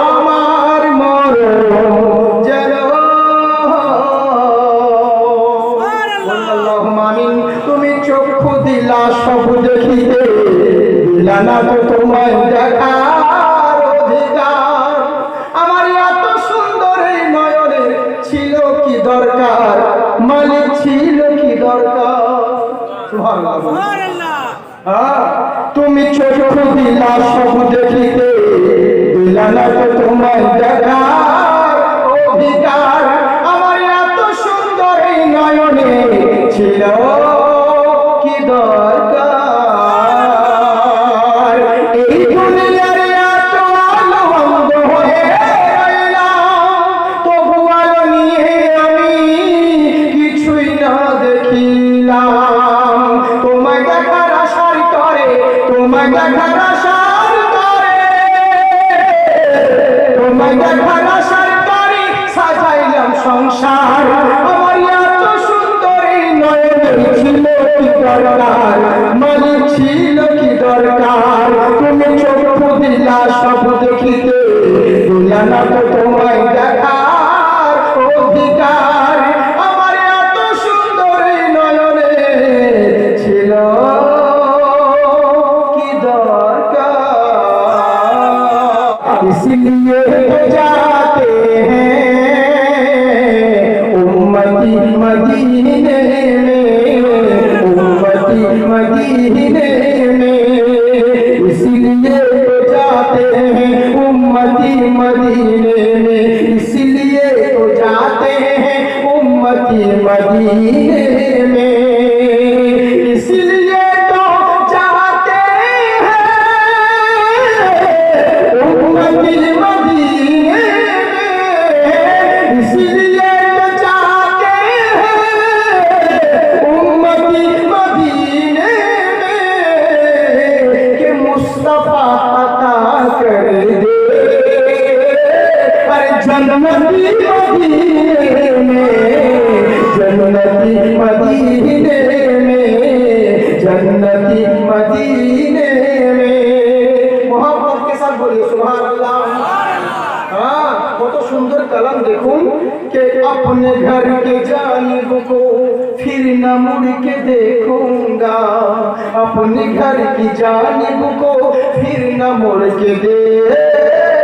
আমার মরণ যেন আমিন। তুমি চক্ষু দিলা সব দেখিতে দিলা না তো অধিকার। আমার এত সুন্দর এই নয়নে ছিল কি দরকার? মানে ছিল কি দরকার? সুবহানাল্লাহ। তুমি চোখ দিলা সব দেখিতে দিলা তো তোমার দেখার অধিকার। আমার এত সুন্দর এই নয়নে ছিল, কি দরকার? সংসার। আমার এত সুন্দর এই নয়নে ছিল কি দরকার? মানে ছিল কি দরকার? তুমি मदीने में, उम्मती मदीने में, इसलिए तो जाते हैं, उम्मती मदीने में। इसलिए तो जाते हैं उम्मती मदीने अपने घर के जानिब को फिर न मुड़ के देखूंगा अपने घर की जानिब को फिर न मुड़ के देखूंगा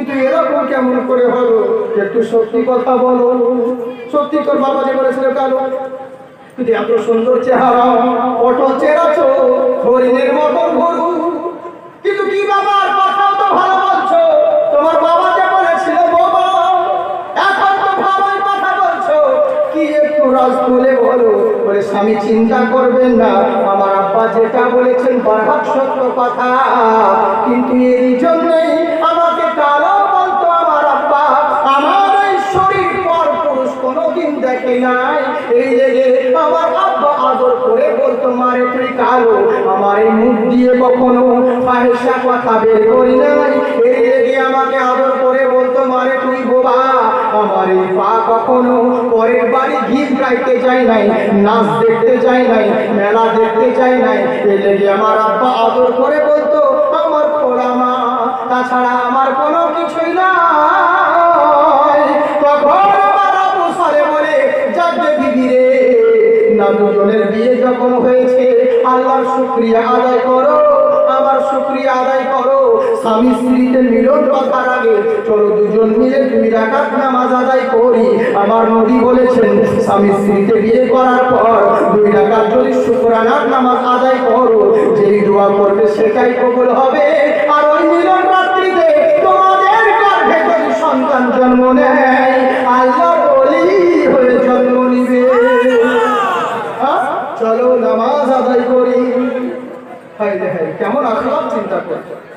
কিন্তু এরকম কেমন করে হলো? একটু সত্যি কথা বলো। সত্যি তোর বাবা যে বলেছিল কালো কিন্তু এত সুন্দর চেহারা, অটল চেরাছো হরিণের মতন গরু কিন্তু কি বাবার কথাও তো ভালো বলছো। তোমার বাবা যে বলেছিল, বাবা, এখন তো ভালোই কথা বলছো। কি একটু রাজ তুলে বলো? বলে, স্বামী চিন্তা করবেন না। আমার আব্বা যেটা বলেছেন বারহাট সত্য কথা। কিন্তু এই জন্যই দেখে নাই। এই আমার আব্বা আদর করে বলতো, মারে, তুই কালো। আমার এই মুখ দিয়ে কখনো কথা বের করি নাই। এই আমাকে আদর করে বলতো, মারে, তুই বল এই পা কখনো পরের বাড়ি গীত গাইতে যায় নাই, নাচ দেখতে যায় নাই, মেলা দেখতে যায় নাই। এই লেগে আমার আব্বা আদর করে বলতো শুক্রিয়া আদায় করো, আমার শুক্রিয়া আদায় করো। স্বামী স্ত্রীতে মিলন কথার আগে চলো দুজন মিলে দুই রাকাত নামাজ আদায় করি। আমার নবী বলেছেন, স্বামী স্ত্রীতে বিয়ে করার পর দুই রাকাত যদি শুক্রানার নামাজ আদায় করো, যেই দোয়া করবে সেটাই কবুল হবে। আর ওই মিলন রাত্রিতে তোমাদের গর্ভে যদি সন্তান জন্ম নেয়, আল্লাহ আখলাক চিন্তা করতে